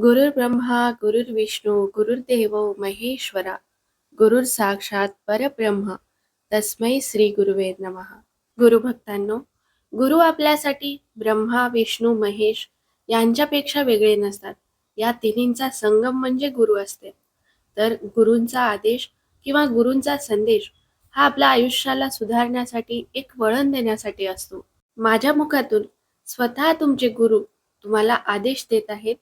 गुरुर्ब्रह्मा गुरुर्विष्णू गुरुर्देव महेश्वरा गुरुर साक्षात परब्रह्म. तस्मै श्री गुरुवे गुरु गुरुभक्तांनो गुरु आपल्यासाठी ब्रह्मा विष्णू महेश यांच्यापेक्षा वेगळे नसतात. या तिन्हींचा संगम म्हणजे गुरु असते. तर गुरूंचा आदेश किंवा गुरूंचा संदेश हा आपल्या आयुष्याला सुधारण्यासाठी एक वळण देण्यासाठी असतो. माझ्या मुखातून स्वतः तुमचे गुरु तुम्हाला आदेश देत आहेत.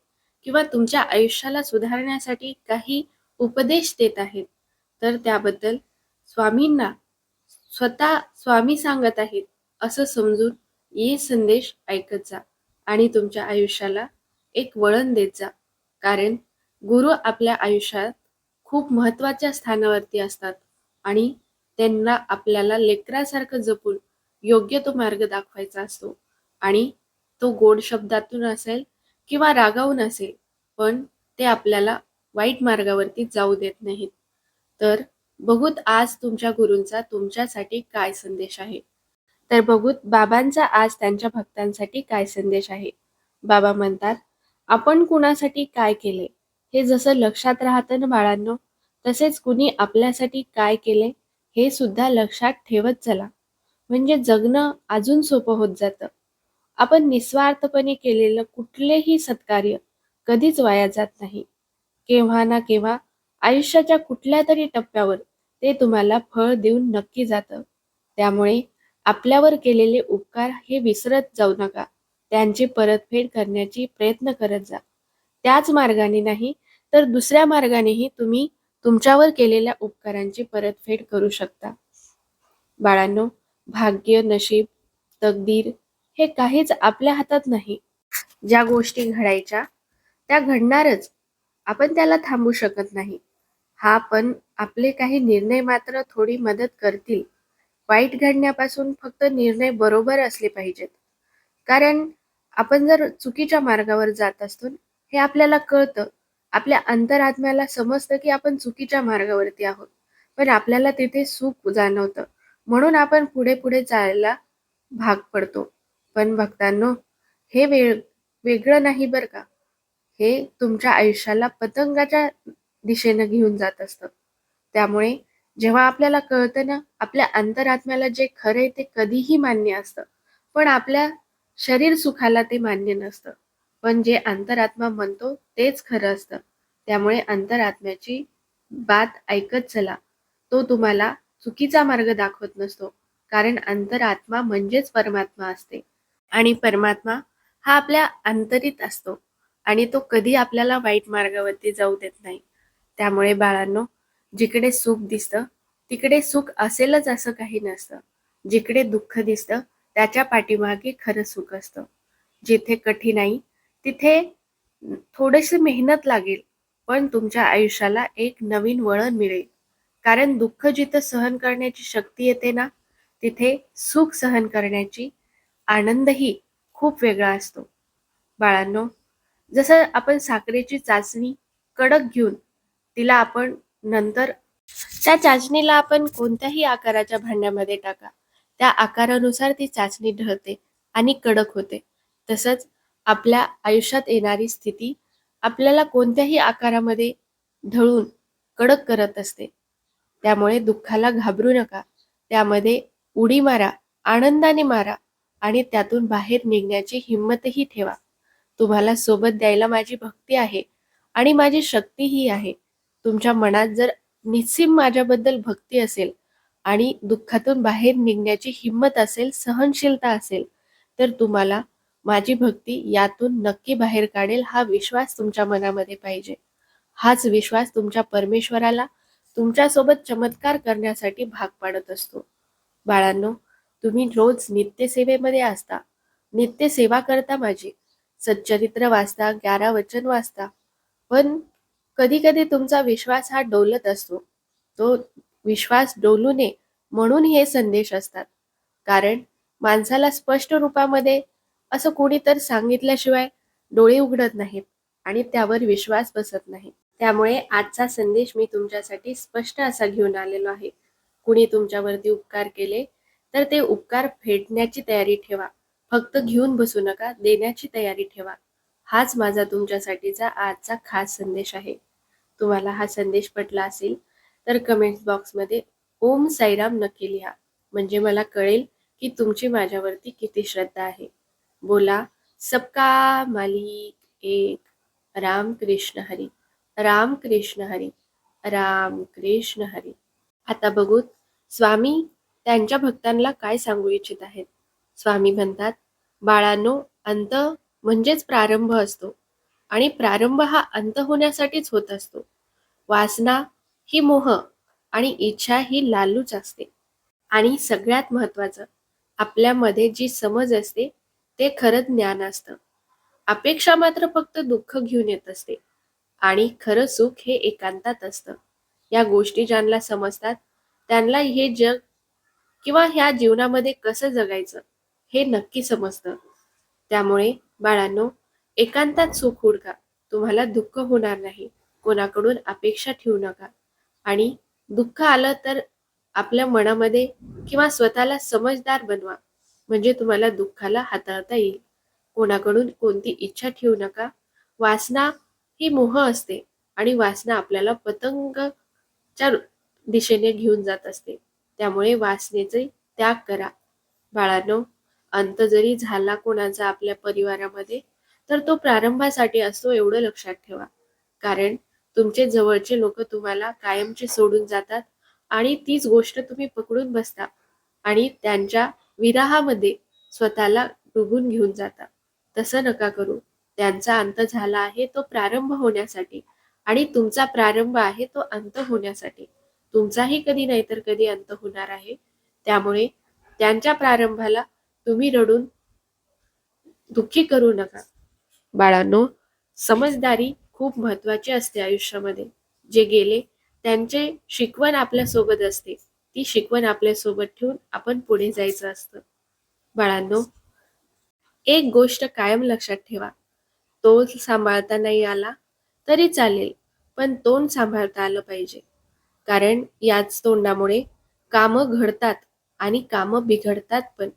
किंवा तुमच्या आयुष्याला सुधारण्यासाठी काही उपदेश देत आहेत तर त्याबद्दल स्वामींना स्वतः स्वामी सांगत आहेत असं समजून ये संदेश ऐकत जा आणि तुमच्या आयुष्याला एक वळण देत जा. कारण गुरु आपल्या आयुष्यात खूप महत्त्वाच्या स्थानावरती असतात आणि त्यांना आपल्याला लेकरासारखं जपून योग्य तो मार्ग दाखवायचा असतो आणि तो गोड शब्दातून असेल किंवा रागावून असेल पण ते आपल्याला वाईट मार्गावरती जाऊ देत नाहीत. तर बघूत आज तुमच्या गुरूंचा तुमच्यासाठी काय संदेश आहे. तर बघूत बाबांचा आज त्यांच्या भक्तांसाठी काय संदेश आहे. बाबा म्हणतात आपण कुणासाठी काय केले? हे जसं लक्षात राहतं ना बाळांनो तसेच कुणी आपल्यासाठी काय केले हे सुद्धा लक्षात ठेवत चला. म्हणजे जगणं अजून सोपं होत जातं. आपण निस्वार्थपणे केलेलं कुठलेही सत्कार्य कधीच वाया जात नाही. केव्हा ना केव्हा आयुष्याच्या कुठल्या तरी टप्प्यावर ते तुम्हाला फळ देऊन नक्की जातं. त्यामुळे आपल्यावर केलेले उपकार हे विसरत जाऊ नका. त्यांची परतफेड करण्याची प्रयत्न करत जा. त्याच मार्गाने नाही तर दुसऱ्या मार्गानेही तुम्ही तुमच्यावर केलेल्या उपकारांची परतफेड करू शकता. बाळांनो भाग्य नशीब तकदीर हे काहीच आपल्या हातात नाही. ज्या गोष्टी घडायच्या त्या घडणारच. आपण त्याला थांबू शकत नाही. हा पण आपले काही निर्णय मात्र थोडी मदत करतील. वाईट घडण्यापासून फक्त निर्णय बरोबर असले पाहिजेत. कारण आपण जर चुकीच्या मार्गावर जात असतो हे आपल्याला कळतं. आपल्या अंतरात्म्याला समजतं की आपण चुकीच्या मार्गावरती आहोत. पण आपल्याला तिथे सुख जाणवतं. म्हणून आपण पुढे पुढे जायला भाग पडतो. पण भक्तांनो हे वेळ वेगळं नाही बरं का? हे तुमच्या आयुष्याला पतंगाच्या दिशेनं घेऊन जात असतं. त्यामुळे जेव्हा आपल्याला कळतं ना आपल्या अंतरात्म्याला जे खरं आहे ते कधीही मान्य असतं. पण आपल्या शरीर सुखाला ते मान्य नसतं. पण जे अंतरात्मा म्हणतो तेच खरं असतं. त्यामुळे अंतरात्म्याची बात ऐकत चला. तो तुम्हाला चुकीचा मार्ग दाखवत नसतो. कारण अंतरात्मा म्हणजेच परमात्मा असते. आणि परमात्मा हा आपल्या अंतरीत असतो आणि तो कधी आपल्याला वाईट मार्गावरती जाऊ देत नाही. त्यामुळे बाळांनो जिकडे सुख दिसतं तिकडे सुख असेलच असं काही नसतं. जिकडे दुःख दिसतं त्याच्या पाठीमागे खरं सुख असतं. जिथे कठीणाई तिथे थोडीशी मेहनत लागेल पण तुमच्या आयुष्याला एक नवीन वळण मिळेल. कारण दुःख जिथं सहन करण्याची शक्ती येते ना तिथे सुख सहन करण्याची आनंदही खूप वेगळा असतो. बाळांनो जसं आपण साखरेची चाचणी कडक घेऊन तिला आपण नंतर त्या चाचणीला आपण कोणत्याही आकाराच्या भांड्यामध्ये टाका. त्या आकारानुसार ती चाचणी ढळते आणि कडक होते. तसंच आपल्या आयुष्यात येणारी स्थिती आपल्याला कोणत्याही आकारामध्ये ढळून कडक करत असते. त्यामुळे दुःखाला घाबरू नका. त्यामध्ये उडी मारा आनंदाने मारा. आणि त्यातून बाहेर निघण्याची हिंमतही ठेवा. तुम्हाला सोबत द्यायला माझी भक्ती आहे आणि माझी शक्तीही आहे. तुमच्या मनात जर निस्सीम माझ्याबद्दल भक्ती असेल आणि दुःखातून बाहेर निघण्याची हिंमत असेल सहनशीलता असेल तर तुम्हाला माझी भक्ती यातून नक्की बाहेर काढेल हा विश्वास तुमच्या मनामध्ये पाहिजे. हाच विश्वास तुमच्या परमेश्वराला तुमच्यासोबत चमत्कार करण्यासाठी भाग पाडत असतो. बाळांनो तुम्ही रोज नित्यसेवेमध्ये असता. नित्यसेवा करता माझी. सच्चरित्र वाचता ग्यारा वचन वाचता. पण कधी कधी तुमचा विश्वास हा डोलत असतो. तो विश्वास डोलू नये म्हणून हे संदेश असतात. कारण माणसाला स्पष्ट रूपामध्ये असं कोणी तर सांगितल्याशिवाय डोळे उघडत नाहीत आणि त्यावर विश्वास बसत नाही. त्यामुळे आजचा संदेश मी तुमच्यासाठी स्पष्ट असा घेऊन आलेलो आहे. कुणी तुमच्यावरती उपकार केले तर ते उपकार फेडण्याची तयारी ठेवा. फक्त घेऊन बसू नका देण्याची तयारी ठेवा. हाच माझा तुमच्यासाठीचा आजचा खास संदेश आहे. तुम्हाला हा संदेश पटला असेल तर कमेंट्स बॉक्समध्ये ओम साईराम नक्की लिहा. म्हणजे मला कळेल की तुमची माझ्यावरती किती श्रद्धा आहे. बोला सबका मालिक एक राम कृष्ण हरी. राम कृष्ण हरी. राम कृष्ण हरी. आता बघूत स्वामी त्यांच्या भक्तांना काय सांगू इच्छित आहेत? स्वामी म्हणतात बाळांनो अंत म्हणजेच प्रारंभ असतो. आणि प्रारंभ हा अंत होण्यासाठीच होत असतो. वासना ही मोह आणि इच्छा ही लालूच असते. आणि सगळ्यात महत्वाचं आपल्यामध्ये जी समज असते ते खरं ज्ञान असतं. अपेक्षा मात्र फक्त दुःख घेऊन येत असते. आणि खरं सुख हे एकांतात असतं. या गोष्टी ज्यांना समजतात त्यांना हे जग किंवा ह्या जीवनामध्ये कसं जगायचं हे नक्की समजतं. त्यामुळे बाळांनो एकांतात सुख हुडका. तुम्हाला दुःख होणार नाही. कोणाकडून अपेक्षा ठेवू नका. आणि दुःख आलं तर आपल्या मनामध्ये किंवा स्वतःला समजदार बनवा. म्हणजे तुम्हाला दुःखाला हाताळता येईल. कोणाकडून कोणती इच्छा ठेवू नका. वासना ही मोह असते आणि वासना आपल्याला पतंगच्या दिशेने घेऊन जात असते. त्यामुळे वासनेचे त्याग करा. बाळांनो अंत जरी झाला कोणाचा आपल्या परिवारामध्ये तर तो प्रारंभासाठी असतो एवढं लक्षात ठेवा. कारण तुमचे जवळचे लोक तुम्हाला कायमचे सोडून जातात आणि तीच गोष्ट तुम्ही पकडून बसता आणि त्यांच्या विराहामध्ये स्वतःला डुबून घेऊन जाता. तसं नका करू. त्यांचा अंत झाला आहे तो प्रारंभ होण्यासाठी आणि तुमचा प्रारंभ आहे तो अंत होण्यासाठी. तुमचाही कधी नाही तर कधी अंत होणार आहे. त्यामुळे त्यांच्या प्रारंभाला तुम्ही रडून दुःखी करू नका. बाळांनो समजदारी खूप महत्वाची असते आयुष्यामध्ये. जे गेले त्यांचे शिकवण आपल्यासोबत असते. ती शिकवण आपल्यासोबत ठेवून आपण पुढे जायचं असतं. बाळांनो एक गोष्ट कायम लक्षात ठेवा. तो सांभाळता नाही आला तरी चालेल पण तोंड सांभाळता आलं पाहिजे. कारण याच तोंडामुळे कामं घडतात आणि कामं बिघडतात पण.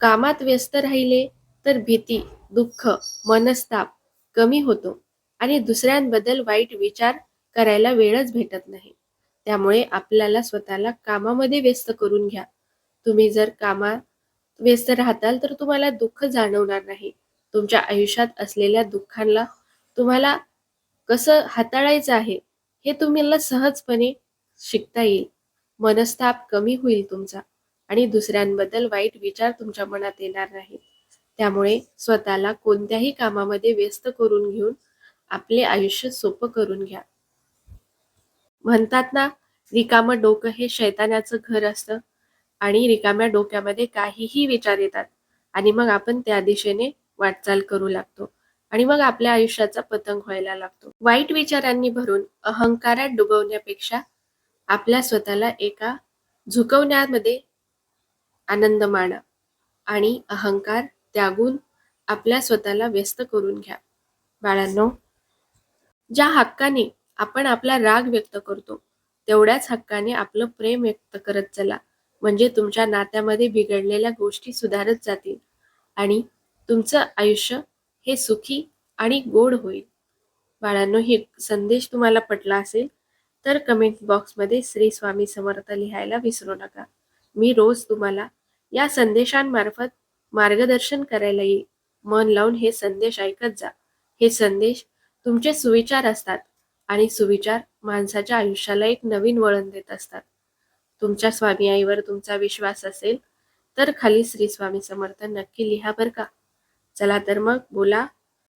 कामात व्यस्त राहिले तर भीती दुःख मनस्ताप कमी होतो आणि दुसऱ्यांबद्दल वाईट विचार करायला वेळच भेटत नाही. त्यामुळे आपल्याला स्वतःला कामामध्ये व्यस्त करून घ्या. तुम्ही जर कामात व्यस्त राहताल तर तुम्हाला दुःख जाणवणार नाही. तुमच्या आयुष्यात असलेल्या दुःखांना तुम्हाला कसं हाताळायचं आहे? हे तुम्हाला सहजपणे शिकता येईल. मनस्ताप कमी होईल तुमचा आणि दुसऱ्यांबद्दल वाईट विचार तुमच्या मनात येणार नाही त्यामुळे स्वतःला कोणत्याही कामामध्ये व्यस्त करून घेऊन आपले आयुष्य सोपं करून घ्या. म्हणतात ना रिकामं डोकं हे शैतानाचं घर असतं आणि रिकाम्या डोक्यामध्ये काहीही विचार येतात आणि मग आपण त्या दिशेने वाटचाल करू लागतो. आणि मग आपल्या आयुष्याचा पतंग व्हायला लागतो. वाईट विचारांनी भरून अहंकारात डुबवण्यापेक्षा आपल्या स्वतःला एका झुकवण्यामध्ये आनंद माना आणि अहंकार त्यागून आपल्या स्वतःला व्यस्त करून घ्या. बाळांनो ज्या हक्काने आपण आपला राग व्यक्त करतो तेवढ्याच हक्काने आपलं प्रेम व्यक्त करत चला. म्हणजे तुमच्या नात्यामध्ये बिघडलेल्या गोष्टी सुधारत जातील आणि तुमचं आयुष्य हे सुखी आणि गोड होईल. बाळांनो हे संदेश तुम्हाला पटला असेल तर कमेंट बॉक्समध्ये श्री स्वामी समर्थ लिहायला विसरू नका. मी रोज तुम्हाला या संदेशांमार्फत मार्गदर्शन करायला येईल. मन लावून हे संदेश ऐकत जा. हे संदेश तुमचे सुविचार असतात आणि सुविचार माणसाच्या आयुष्याला एक नवीन वळण देत असतात. तुमच्या स्वामी आईवर तुमचा विश्वास असेल तर खाली श्री स्वामी समर्थ नक्की लिहा बर का. चला तर मग बोला